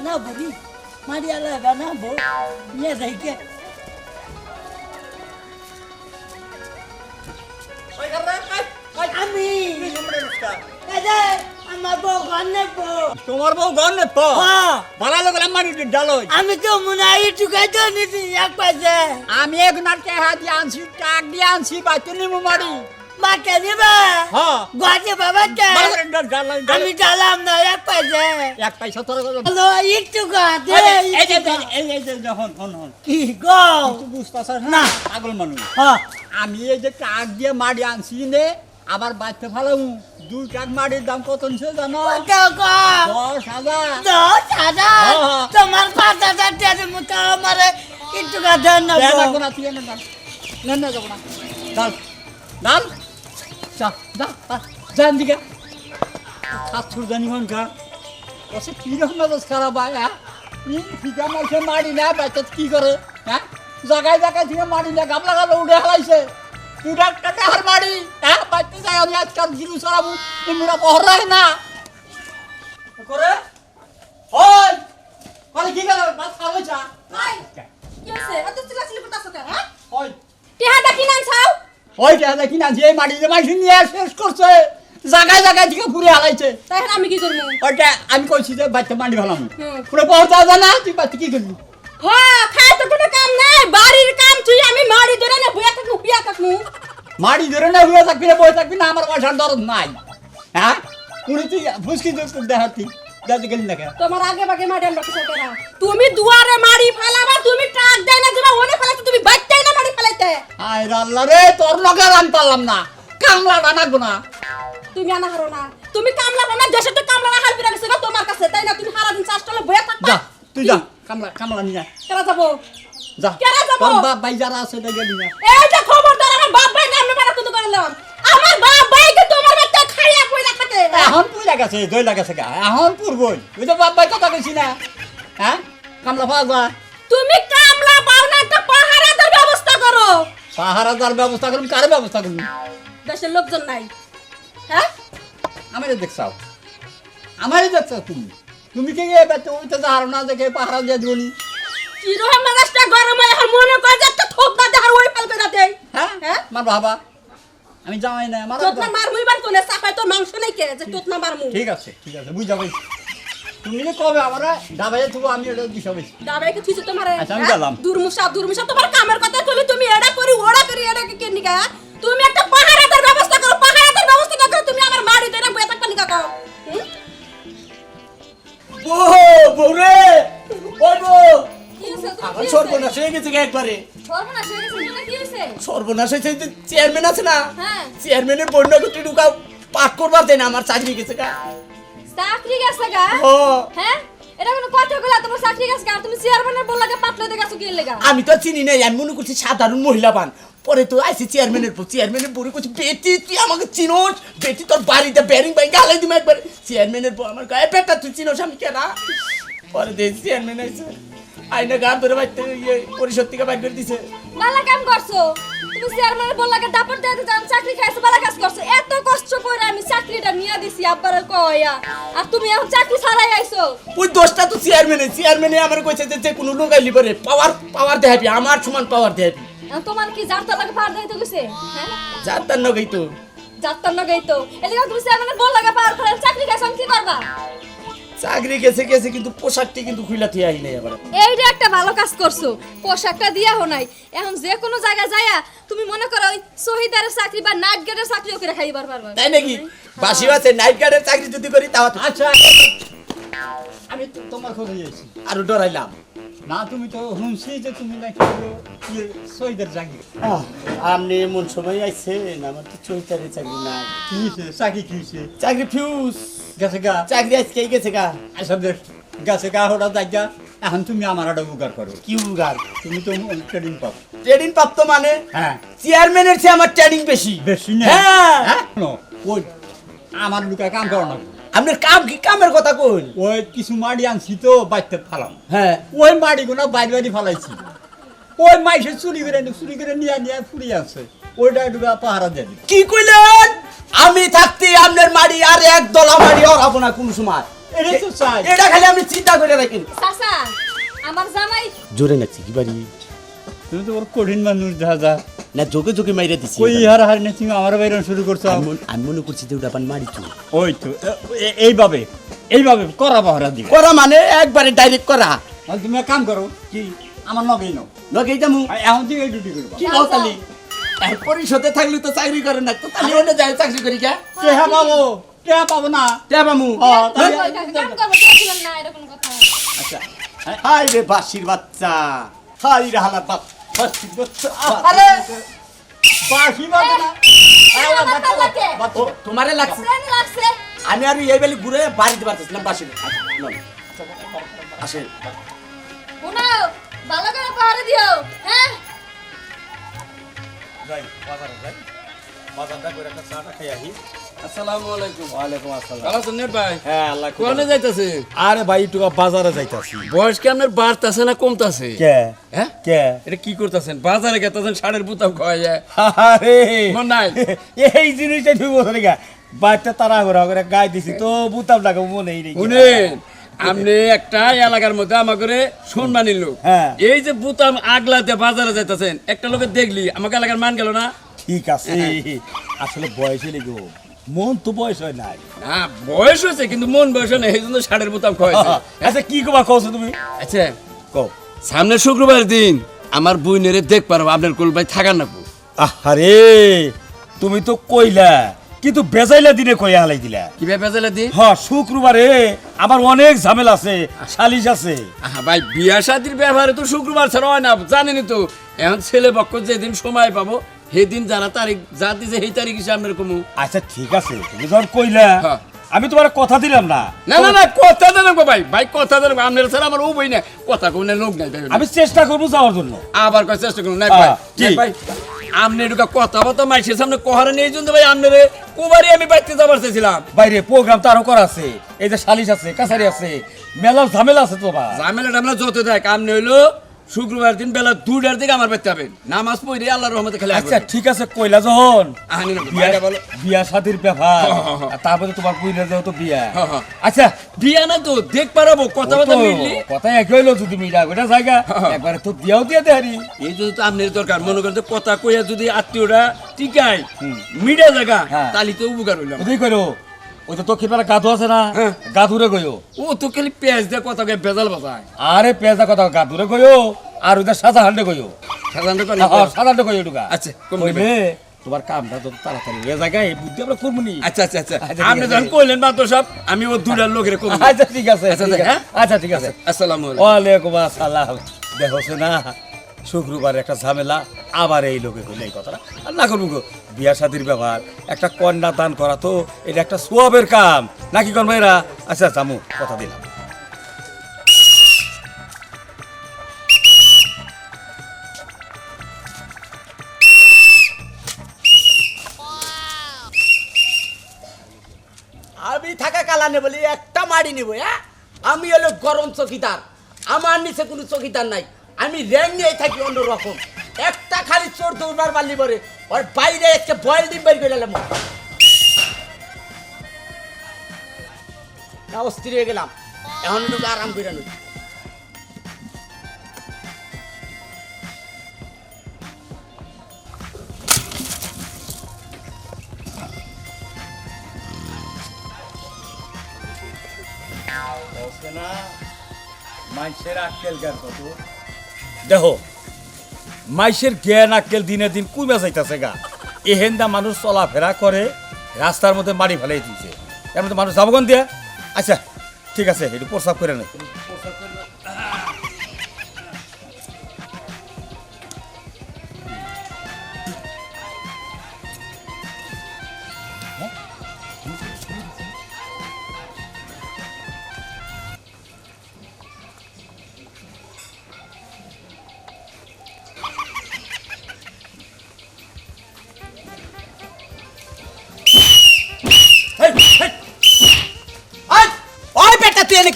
বানাবো নি মারিয়ালা বানাবো নিয়ে যাইকে আমি এই যে, আমার বউ ঘর নেব তোমার বউ ঘর তো আমি তো মনে হয় একটু খাইতে নিছি এক পয়সা আমি এক দিয়ে আনছি টাক দিয়ে আনছি নিমু মারি মাকে হ্যাঁ। গজে বাবাকে আমি না এক পয়সা। এক পয়সা তোর কাছে একটু গাতে এই যে এই যে এই যে যখন হন হন কি গো? তুই না। না। পাগল মানুষ। হ্যাঁ। আমি এই যে টাক দিয়ে মাটি আনছি নে আবার বাইতে ফেলাম। দুই টাক মাটির দাম কত নিছে জানো? দশ হাজার। দশ হাজার? হ্যাঁ। তোমার পাঁচ হাজার টাকা মতো আমার একটু না না না যাব না। ডাল ডাল যা যা যান দিকে। ছাত্র জানি হন খা ওসে কি মেজাজ খারাপ হয় হ্যাঁ? ফিকা মারছে মারি না বাচ্চা কি করে হ্যাঁ? জায়গায় জায়গায় থেকে মারি না উঠে মারি হ্যাঁ? বাচ্চা যায় আমি আজকাল গিরু সরাবো ইমুরা পহর না। করে? ওই করে কি গেল? বাস খাওয়াইছা কি হয়েছে? এত চিল্লাচিল্লি করতাছো কেন, হ্যাঁ? ওই টেহাটা কিনে আনছাও? ওইটা দেখি না যে মাটি যে মাটি নিয়ে শেষ করছে জায়গায় জায়গায় থেকে ঘুরে হালাইছে তাই আমি কি করব? ওইটা আমি কইছি যে বাচ্চা মাটি ভালাম। পুরো পৌঁছা জানা তুই বাচ্চা কি করবি হ্যাঁ, খায় তো কোনো কাম নাই। বাড়ির কাম তুই আমি মারি ধরে না বুয়া থাকনু, বুয়া থাকনু। মাটি ধরে না হয়ে থাকবি না বসে থাকবি না আমার পয়সার দরদ নাই হ্যাঁ পুরো তুই ফুসকি দেখাতি দাদি গেলি না তোমার আগে বাগে মারি আমরা কিসের তুমি দুয়ারে মারি ফেলাবা তুমি ট্রাক দেয় না দিবা ওনে ফেলাইতে তুমি বাইকটাই না মারি ফেলাইতে। আয় আল্লাহ রে তোর লগে রান পারলাম না। কামলা বানাবো না। তুমি আনা হারো না। তুমি কামলা বানা দেশে তো কামলা না হালপিরা গেছে না তোমার কাছে তাই না? তুমি সারা দিন চাষ করলে বয়ে থাকবা? যা তুই যা কামলা কামলা নিয়ে। কেন যাব? যা। কেন যাব? তোর বাপ ভাই যারা আছে এটা গেলি এই যে খবরদার আমার বাপ ভাই নামে বাড়া তুই করলাম আমার বাপ ভাইকে তোমার বাচ্চা খাইয়া কইরা থাকে এখন পুই লাগাছে দই লাগাছে গা। এখন পুরবই। তুই তো বাপ কথা কইছি না হ্যাঁ? কামলা পাওয়া যায় তুমি কামলা পাও না একটা পাহারাদার ব্যবস্থা করো। পাহারাদার ব্যবস্থা করুন কার ব্যবস্থা করুন দেশের লোকজন নাই। হ্যাঁ? আমারে দেখছাও। তুমি। তুমি কি এ বেতে ওইতে যাহার না দেখে পাহারা দিয়ে দিবনি কি রকম মেজাজটা গরম হয় এখন মনে করে যে একটা থোপ না ওই যাতে হ্যাঁ? হ্যাঁ? মার বাবা। আমি যাওয়াই না আমার মার কোনে সাফাই তোর মাংস নাই কে? যে তোত না মার মু ঠিক আছে ঠিক আছে বুঝা পাইছি। তুমি যে কবে? আমার ডাবাই তুবো আমি এটা দিশা পাইছি। দাবাই কি থুইছে তোমারে? আচ্ছা, আমি হ্যাঁ? গেলাম। দুর্মুষা দুর্মুষা তোমার কামের কথা কইলে তুমি এডা করি ওড়া করি এডা কি কেন নিকা? তুমি একটা পাহারাদার ব্যবস্থা করো পাহারাদার ব্যবস্থা না করে তুমি আমার বাড়ি দেনা বয়ে থাকবা নিকা কও? ও বউরে! ওই বউ! কি হইছে আমার সর্বনাশ হয়ে গেছে একবারে। সর্বনাশ মানে সর্বনাশ হয়েছে চেয়ারম্যান আছে না চেয়ারম্যানের বন্য করতে ঢুকা পাঠ করবার দেয় না আমার চাকরি গেছে গা। চাকরি গেছে গা? হ্যাঁ? এটা কোনো কথা কইলা তোমার চাকরি গেছে গা? তুমি চেয়ারম্যানের পাতলে দে গেছো কি লেগা? আমি তো চিনি নাই আমি মনে করছি সাধারণ মহিলা বান। পরে তো আইসি চেয়ারম্যানের পর চেয়ারম্যানের পরে করছি বেটি তুই আমাকে চিনোস? বেটি তোর বাড়িতে ব্যারিং বাইক গালাই দিম একবার। চেয়ারম্যানের পর আমার গায়ে পেটটা তুই চিনোস আমি কেনা পরে দেখি চেয়ারম্যান আইসে আইনা গা ধরে বাইতে ইয়ে পরিষদ থেকে বাইর করে দিছে। বালা কাম করছ? তুমি চেয়ারম্যানের বললাকে দাপট দিতে যান চাকরি খাইছো বালা কাজ করছ। এত কষ্ট করে আমি চাকরিটা নিয়ে দিছি আব্বারে কইয়া আর তুমি এখন চাকরি ছাড়াই আইছো। ওই দোষটা তো চেয়ারম্যানে চেয়ারম্যানে আমার কইছে যে যে কোনো লোক আইলি পারে পাওয়ার পাওয়ার দেখাবি আমার সমান পাওয়ার দেখাবি তোমার কি যার লাগে পার দিতে গেছে হ্যাঁ? যার তার নগেই তো। যাত্তার না গাইতো এদিকে তুমি চেয়ারম্যানের বললাকে পার করে চাকরি খাইছো কি করবা? চাকরি গেছে গেছে কিন্তু পোশাকটি কিন্তু খুইলা থিয়ে আই নাই আবার এইটা একটা ভালো কাজ করছ পোশাকটা দিয়া হো নাই। এখন যে কোনো জায়গায় যায়া তুমি মনে করো ওই শহীদারের চাকরি বা নাইট গার্ডের চাকরিও করে খাইবার পারবা। তাই নাকি? বাসি বাসে নাইট গার্ডের চাকরি যদি করি তাও আচ্ছা আমি তো তোমার খোঁজে যাইছি আরও ডরাইলাম। না তুমি তো শুনছি যে তুমি নাকি শহীদের জাগি আপনি এমন সময় আইছেন আমার তো চৈতারে চাকরি নাই। কি চাকরি কি চাকরি ফিউজ। গেছে গা। চাকরি আজকে গেছে গা। আচ্ছা বেশ গেছে গা হঠাৎ জায়গা এখন তুমি আমার একটা উপকার করো। কি উগার? তুমি তো ট্রেডিং ট্রেনিং প্রাপ্ত মানে? হ্যাঁ। চেয়ারম্যানের চেয়ে আমার ট্রেনিং বেশি। বেশি না? হ্যাঁ। হ্যাঁ? ওই আমার লুকায় কাম করো না। আপনার কাম কি? কামের কথা কইন ওই কিছু মাড়ি আনছি তো বাড়িতে ফালাম। হ্যাঁ। ওই মাড়িগুলো বাইরে বাইরে ফালাইছি। ওই মাইসে চুরি করে চুরি করে নিয়ে নিয়ে ফুরি আছে। ওইটা একটু পাহারা দিবি। কি কইলেন আমি থাকতে আপনার মাড়ি আর এক দলা মাড়ি হরাবো না কোন সময়। এটাই তো চাই। এটা খালি আপনি চিন্তা করে রাখেন চাচা আমার জামাই জোরে নাচছি কি বাড়ি? তুমি তো বড় কঠিন মানুষ যা না যোগে যোগে মাইরে দিছি কই হার হার নে তুমি আমার বাইরে শুরু করছ আমি মন- আমি করছি যে ওটা পান মারি চুল ওই তো এইভাবে এইভাবে করা বাহরা দিবে। করা মানে একবারে ডাইরেক্ট করা। তাহলে তুমি কাম করো কি আমার নগেই নাও। যামু। এখন থেকে ডিউটি করবা। কি নাও তালি আর পরিষদে থাকলে তো চাকরি করে না তো তাহলে অন্য যায় চাকরি করি কে? টেহা পাবো টেহা পাবো না। কে বামু হ্যাঁ, এরকম কথা। আচ্ছা হাই রে বাসির বাচ্চা হাই রে হালা বাপ বাসির বাচ্চা আরে! বাসি না। তোমারে লাগছে। আমি আর এই বেলি ঘুরে বাড়িতে পারতেছিলাম বাসির। আচ্ছা, লন। আসেন। ভালো করে পাহাড়ে দিও হ্যাঁ? যাই বাজারে যাই। বাজারটা করে একটা চাটা খাই আহি। আসসালামু আলাইকুম। ওয়ালাইকুম আসসালাম। ভালো আছেন ভাই? হ্যাঁ আল্লাহ কোনে যাইতাছে? আরে ভাই একটু বাজারে যাইতাছি। বয়স কি আপনার বাড়তাছে না কমতাছে? কে? হ্যাঁ? কে? এটা কি করতেছেন? বাজারে গেতাছেন সাড়ের বুতাম খাওয়া যায়। আরে! মন নাই? এই জিনিসটা বাচ্চা তারা ঘোরা করে গায়ে দিছি তো বুতাম লাগে মনে নেই। শুনেন আপনি একটা এলাকার মধ্যে আমাকে সম্মানী লোক। হ্যাঁ। এই যে বুতাম আগলাতে বাজারে যাইতাছেন একটা লোকে দেখলি আমাকে এলাকার মান গেল না? ঠিক আছে। আসলে বয়স হলে গো মন তো বয়স হয় নাই। না বয়স হয়েছে কিন্তু মন বয়স হয় না এই জন্য সাড়ের বুতাম খাওয়াইছে আচ্ছা কি কবা কওছো তুমি? আচ্ছা কও। সামনে শুক্রবার দিন আমার বই নেরে দেখ পারব আপনার কোল ভাই থাকার না আরে তুমি তো কইলা কিন্তু বেজাইলা দিনে কইয়া হালাই দিলা। কীভাবে বেজালে দিন হ শুক্রবারে আমার অনেক ঝামেলা আছে সালিশ আছে। আহা ভাই বিয়া শাদির ব্যবহারে তো শুক্রবার ছাড়া হয় না জানেনি তো। এখন ছেলে পক্ষ যেদিন সময় পাবো সেদিন যারা তারিখ যা দিছে সেই তারিখ হিসেবে আপনার কমু আচ্ছা ঠিক আছে তুমি যখন কইলা হ্যাঁ। আমি তোমার কথা দিলাম না। না না না কথা জানাব ভাই ভাই কথা জানাব আপনার ছাড়া আমার ও বই না কথা কোনো লোক নাই আমি চেষ্টা করব যাওয়ার জন্য। আবার কয় চেষ্টা করুন নাই ভাই ভাই। আপনি ঢুকা কথা বলতো মাইসের সামনে কহারে নিয়ে জন্য ভাই আপনারে কুবারি আমি বাইতে যাবার চেয়েছিলাম বাইরে প্রোগ্রাম তারও করা আছে। এই যে সালিশ আছে কাছারি আছে মেলার ঝামেলা আছে তোমার ঝামেলা টামেলা যত দেখ আমনে হইল শুক্রবার দিন বেলা দুটার দিকে আমার বাইতে যাবেন। নামাজ পড়ে আল্লাহর রহমতে খেলে আচ্ছা ঠিক আছে কইলা যখন। আহানি না, বিয়া বিয়া শাদির ব্যাপার। হ্যাঁ, হ্যাঁ, হ্যাঁ। তারপরে তোমার কইলা যেহেতু বিয়া। হ্যাঁ, হ্যাঁ। আচ্ছা বিয়া না তো দেখ পারাবো কথা কথা তো মিললি। কথা একই হইল যদি মিলা গোটা জায়গা। একবারে তো দিয়াও দিয়ে দেহারি এই যদি তো আপনার দরকার মনে করেন কথা কইয়া যদি আত্মীয়রা টিকায় মিডিয়া জায়গা। তাহলে তো উপকার হইলাম ওই করো। ওই তো দক্ষিণ পাড়া গাধু আছে না? হ্যাঁ। গাধুরে কইও। ও তো খালি পেঁয়াজ দিয়ে কথা কয়ে বেজাল বাজায়। আরে পেঁয়াজা কথা গাধুরে কইও আর হান্ডে সাধারণত করে হ্যাঁ, হান্ডে ঢুকা আচ্ছা, তোমার কামটা তো তাড়াতাড়ি হয়ে জায়গায় এই বুদ্ধি আমরা আচ্ছা আচ্ছা আচ্ছা। আচ্ছা, ঠিক আপনি যখন কইলেন মাত্র সব আমি ও দুটার লোকের আচ্ছা ঠিক আছে আচ্ছা, ঠিক আছে। হ্যাঁ? আচ্ছা ঠিক আছে। আসসালামু আলাইকুম। ওয়ালাইকুম আসসালাম। দেখছে না শুক্রবার একটা ঝামেলা। আবার এই লোকে কইলে এই কথাটা। আর না করব গো, বিয়া শাদির ব্যাপার, একটা কন্যা দান করা তো, এটা একটা সোয়াবের কাম। নাকি কোন ভাইরা? আচ্ছা জামু কথা দিলাম। আমি থাকা কালানে বলি, একটা মাড়ি নিব হ্যাঁ? আমি হলো গরম চকিদার, আমার নিচে কোনো চকিদার নাই। আমি র্যাং নিয়ে থাকি অন্যরকম। একটা খালি চোর দৌড়বার পারলি পরে। ওর বাইরে একটা বয়েল ডিম বের করে এলাম। না অস্থির হয়ে গেলাম। এখন একটু আরাম করে নই কত? দেখো মাইসের জ্ঞান আক্কেল দিনে দিন কুইমা যাইতাছে গা। এহেন্দা মানুষ চলাফেরা করে, রাস্তার মধ্যে মারি ফেলাই দিয়েছে এর মধ্যে মানুষ যাবগন দিয়া? আচ্ছা ঠিক আছে, একটু প্রস্তাব করে নেই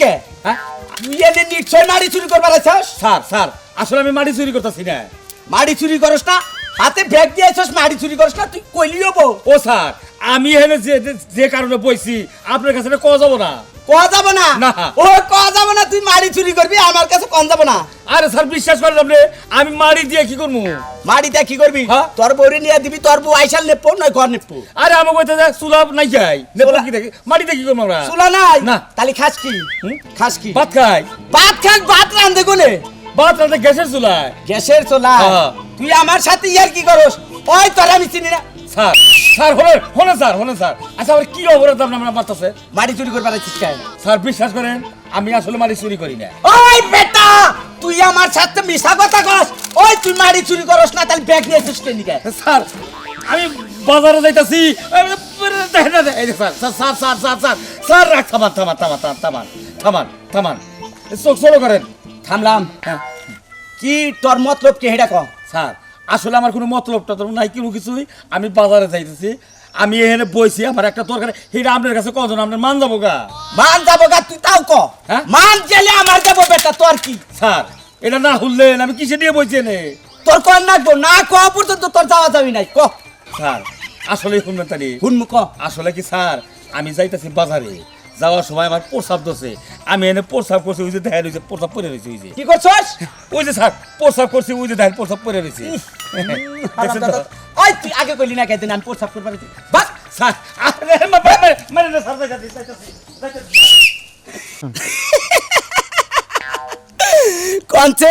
এনেকে হ্যাঁ? তুই এনে নিশ্চয় মাড়ি চুরি করবার আছিস স্যার স্যার আসলে আমি মাড়ি চুরি করতেছি না। মাড়ি চুরি করস না? হাতে ব্যাগ দিয়ে আছিস মাড়ি চুরি করস না? তুই কইলিও বউ ও স্যার আমি এখানে যে যে কারণে বইছি আপনার কাছে ক কওয়া যাব না। কয়া যাব না? না। ও কয়া যাব না? তুই মাড়ি চুরি করবি আমার কাছে কন যাব না? আরে স্যার বিশ্বাস করেন আপনি আমি মারি দিয়ে কি করব? মাড়িটা কি করবি? হ্যাঁ? তোর বউরে নিয়ে দিবি তোর বউ আইসাল নেপো নয় ঘর নেপো। আরে আমাকে কইতে যে সুলাভ নাই যাই নেব কি দেখি? মাটিতে কি করব আমরা? চুলা নাই? না। তাহলে খাস কি? হুম? খাস কি? ভাত খাই। ভাত খাস ভাত রান্ধে কোনে ভাত রাতে গ্যাসের চুলায়। গ্যাসের চোলা হ্যাঁ। তুই আমার সাথে ইয়ার কি করস? ওই তোর আমি চিনি না। স্যার। স্যার হলে হলে স্যার হলে স্যার। আচ্ছা আমার কি অপরাধ আপনার মারতেছে মাড়ি চুরি করবার কেন? স্যার বিশ্বাস করেন আমি আসলে মাটি চুরি করি না। ওই বেটা তুই আমার সাথে মিশা কথা কস। ওই তুই মাড়ি চুরি করস না তাহলে ব্যাগ নিয়ে কেন স্যার আমি বাজারে যাইতাছি। Sir sir sir sir sir sir sir রাখ থামান থামান থামান থামান থামান থামান চোখ চলো করেন। থামলাম। হ্যাঁ। কি তোর মতলব কি হেডা কম স্যার আসলে আমার কোনো মতলব টতলব নাই কোনো কিছুই। আমি বাজারে যাইতেছি আমি এখানে বইছি আমার একটা তরকারি। সেটা আপনার কাছে কজন আপনার মান যাব গা? মান যাব গা তুই তাও ক। হ্যাঁ? মান গেলে আমার যাব বেটা তোর কি? স্যার এটা না হুললেন আমি কিসে নিয়ে বইছি এনে? তোর কর নাকবো না ক পর্যন্ত তোর যাওয়া যাবি নাই ক। স্যার আসলে শুনবেন তালি হুনমু ক। আসলে কি স্যার আমি যাইতেছি বাজারে। যাওয়ার সময় আমার প্রসাব দোষে আমি এনে প্রসাব করছি ওই যে দেখেন ওই যে প্রসাব পরে রয়েছে ওই যে। কি করছস? ওই যে স্যার প্রসাব করছি ওই যে দেখেন প্রসাব পরে রয়েছে। ওই তুই আগে কইলি না কেদিন আমি প্রস্তাব করবার আছি। বাস। স্যার মানে স্যার। কনছে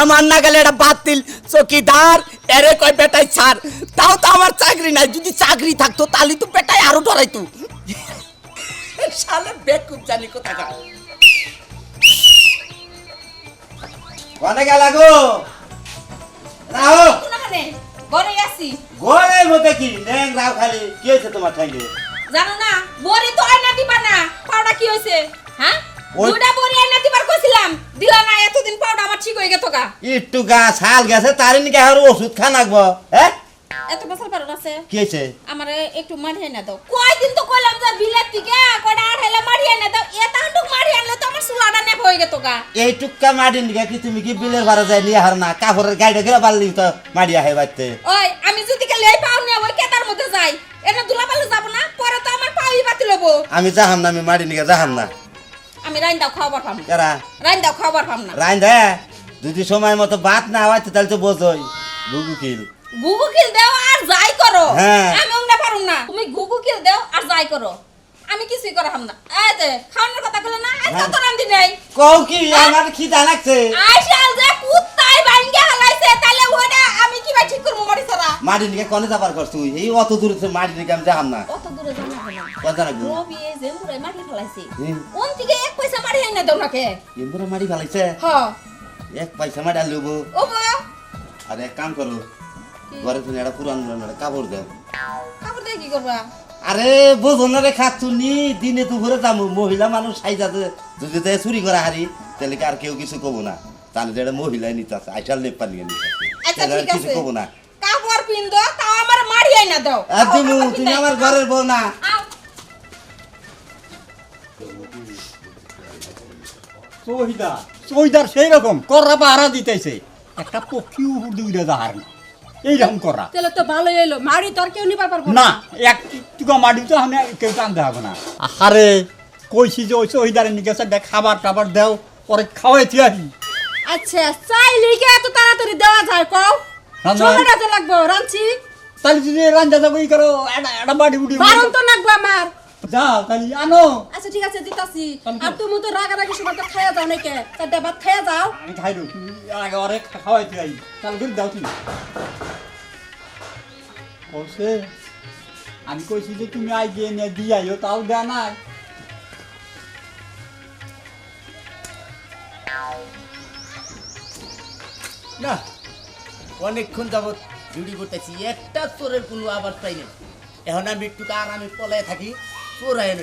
আমার না গেলে এটা বাতিল। চকিদার এরে কয় বেটাই ছাড় তাও তো আমার চাকরি নাই যদি চাকরি থাকতো তাহলে তো বেটাই আরও ডরাইতো শালা বেকুব জানি কনে গেলা গো? রাও কোনখানে? ঘরের মধ্যে কি নেং রাও খালি? কি হয়েছে তোমার ঠাইলে জানো না বড়ি তো আয়না দিবা না। পাউডা কি হইছে হ্যাঁ? বড়ি আয়না দিবার কইছিলাম। দিলা না এতদিন পাউডা আমার ঠিক হয়ে গেত গা। একটু গা ছাল গেছে তার নাকি আর ওষুধ খা নাকবো হ্যাঁ? এত বছর পারো আছে কি হয়েছে? আমারে একটু মারিয়ে না দাও। কয়দিন তো কইলাম যে বিলেত থেকে কয়টা আঠাইলে মারিয়ে না দাও। এটা হান্ডুক মারিয়ে আনলে তো আমার নেপ হয়ে গেত গা। এই টুক্কা কি তুমি কি বিলের ভাড়া যায় নিয়ে হার না? কাপড়ের গেলে পারলি তো মারি আহে বাড়তে। ওই আমি যদি কে লেই পাও না ওই কেতার মধ্যে যাই এটা দুলা পালে যাব না? পরে তো আমার পাই বাতিল হব আমি যাহাম না আমি নিকা যাহাম না। আমি রাইন দাও খাবার পাম। না কেরা রাইন দাও খাবার পাম না। রাইন দে যদি সময় মতো ভাত না হয় তাহলে তো বোঝই। বুকু কিল। গুগু কিল দাও আর যাই করো। হ্যাঁ। আমি ওংনা পারুম না। তুমি গুগু কিল দাও আর যাই করো। আমি কিছুই করা হাম না। এই যে খাওয়ানোর কথা বলে না এই হ্যাঁ। কত রান্ধি নাই। কও কি আমার খিদা লাগছে আইসাল যে কুত্তাই বাইঙ্গে হালাইছে তাহলে ওটা আমি কি ভাই ঠিক করব বাড়ি সারা মাটি নিকা কনে যাবার কর তুই? এই অত দূরে তো মাটি নিকা আমি যাহাম না। কত দূরে জানা না। কথা নাকি রবি এই যে মুরে মাটি ফেলাইছে। হুম। ওন থেকে এক পয়সা মারি এনে দাও নাকে? এমপুরা মাটি ফেলাইছে? হ। এক পয়সা মাটি আনলবো ও বা আর এক কাম করো। ঘরে তুমি একটা পুরান কাপড় কাপড় দিয়ে কি করবা? আরে বোঝো না রে খাতুনি দিনে দুপুরে যাব মহিলা মানুষ সাইজাতে যদি তাই চুরি করা হারি তাহলে আর কেউ কিছু কব না? তাহলে যে এটা মহিলাই নিতে আছে আইসাল নিতে আছে। আচ্ছা আর কিছু কব না। কাপড় পিন্দ তাও আমার মারি এনে দাও। আর তুমি আমার ঘরের বউ না। আও। চহিদা চহিদার সেই রকম। কররা পাহারা দিতেছে। একটা পক্ষী উড়ে উড়ে যাহার না। এইরকম করা। তাহলে তো ভালোই এলো মারি তোর কেউ নিবার পারব না। এক টুকা মাটি তো আমি কেউ টানতে হবে না। আরে কইছি যে ওই চহিদারের নিকে একটা খাবার টাবার দেও পরে খাওয়াই থিয়াহি আচ্ছা চাইলে কি এত তাড়াতাড়ি দেওয়া যায় কও? সময়টা তো লাগবো রাঁচি তাহলে যদি রান্না যাব ই করো একটা বাড়ি উঠি বারণ তো লাগবো আমার। যাও তাহলে আনো। আচ্ছা ঠিক আছে দিতাছি। আর তুমি তো রাগারাগি সময় তো খাইয়া যাও নাকি? চারটা ভাত খাইয়া যাও। আমি খাই আগে অরে খাওয়াই থিয়াহি তাহলে দাও তুমি। কৌছে। আমি কইছি যে তুমি আই গিয়ে নিয়ে দিয়ে আইও তাও দেয় না না, অনেকক্ষণ যাবৎ জুড়ি করতেছি একটা চোরের কোনো আবার পাই না এখন আমি একটু আর আমি পলায় থাকি চোর আয়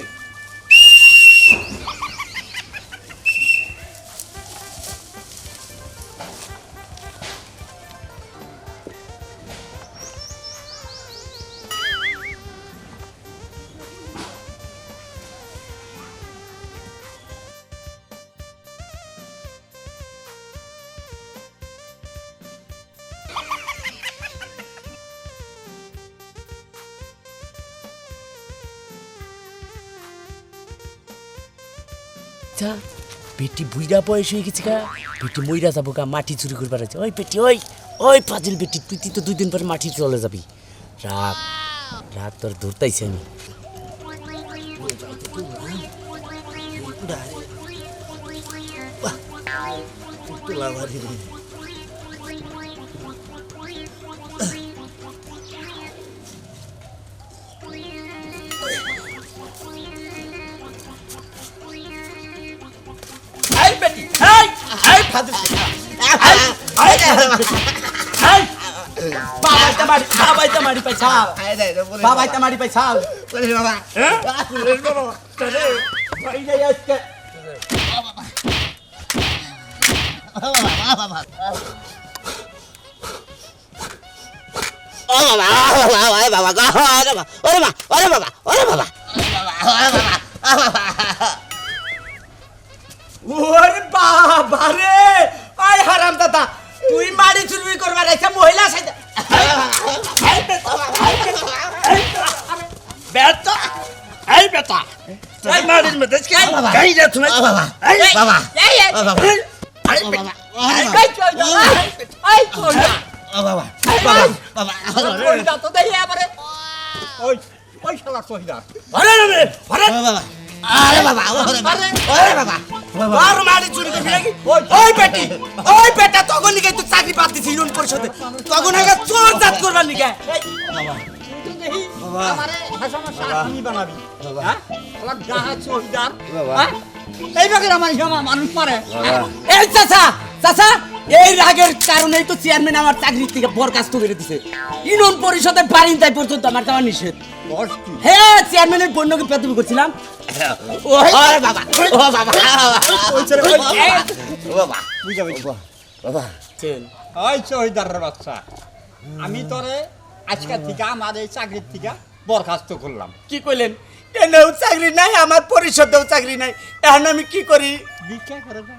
আচ্ছা পেটি বুইরা বয়স হয়ে গেছে গা। পেটি মইরা যাব গা, মাটি চুরি করবার আছে। ওই পেটি, ওই ওই ফাজিল পেটি, তুই তুই তো দুই দিন পর মাটি চলে যাবি। রাগ রাগ তোর ধরতাইছি আমি। এই ফাজিল এই এই বাবাই তামারি বাবাই তামারি পয়সা বাবাই তামারি পয়সা ওরে বাবা রে। আই হারাম দাদা তুই মারি চুরি করবার আছে মহিলা সাইতে বেটা এই বেটা তুই মারির মধ্যে কে গাই রে তুমি এই বাবা এই এই বাবা এই বাবা। এই যা এই চল যা। বাবা বাবা বাবা যা তো দেই আমারে ওই ওই শালা শহীদা আরে রে আরে। বাবা আরে বাবা আরে বাবা বেটি ওই বেটা তখন নিকে তো চাকরি পাত দিছিস ইউনিয়ন পরিষদে। তখন আগে চোর জাত করবার নিকে? এইভাবে হ্যাঁ? হ্যাঁ? আমার জামা মানুষ মারে। এই চাচা চাচা। এই রাগের কারণেই তো চেয়ারম্যান আমার চাকরি থেকে বরখাস্ত করে দিছে। ইউনিয়ন পরিষদের বারিন্দায় পর্যন্ত আমার যাওয়া নিষেধ। হ্যাঁ চেয়ারম্যানের বন্যকে পেতবি করছিলাম। বাবা ও বাবা বাচ্চা। আমি তোরে আজকের থেকে আমার এই চাকরির থেকে বরখাস্ত করলাম। কি কইলেন? এনেও চাকরি নাই আমার পরিষদেও চাকরি নাই। এখন আমি কি করি? ভিক্ষা করে যা।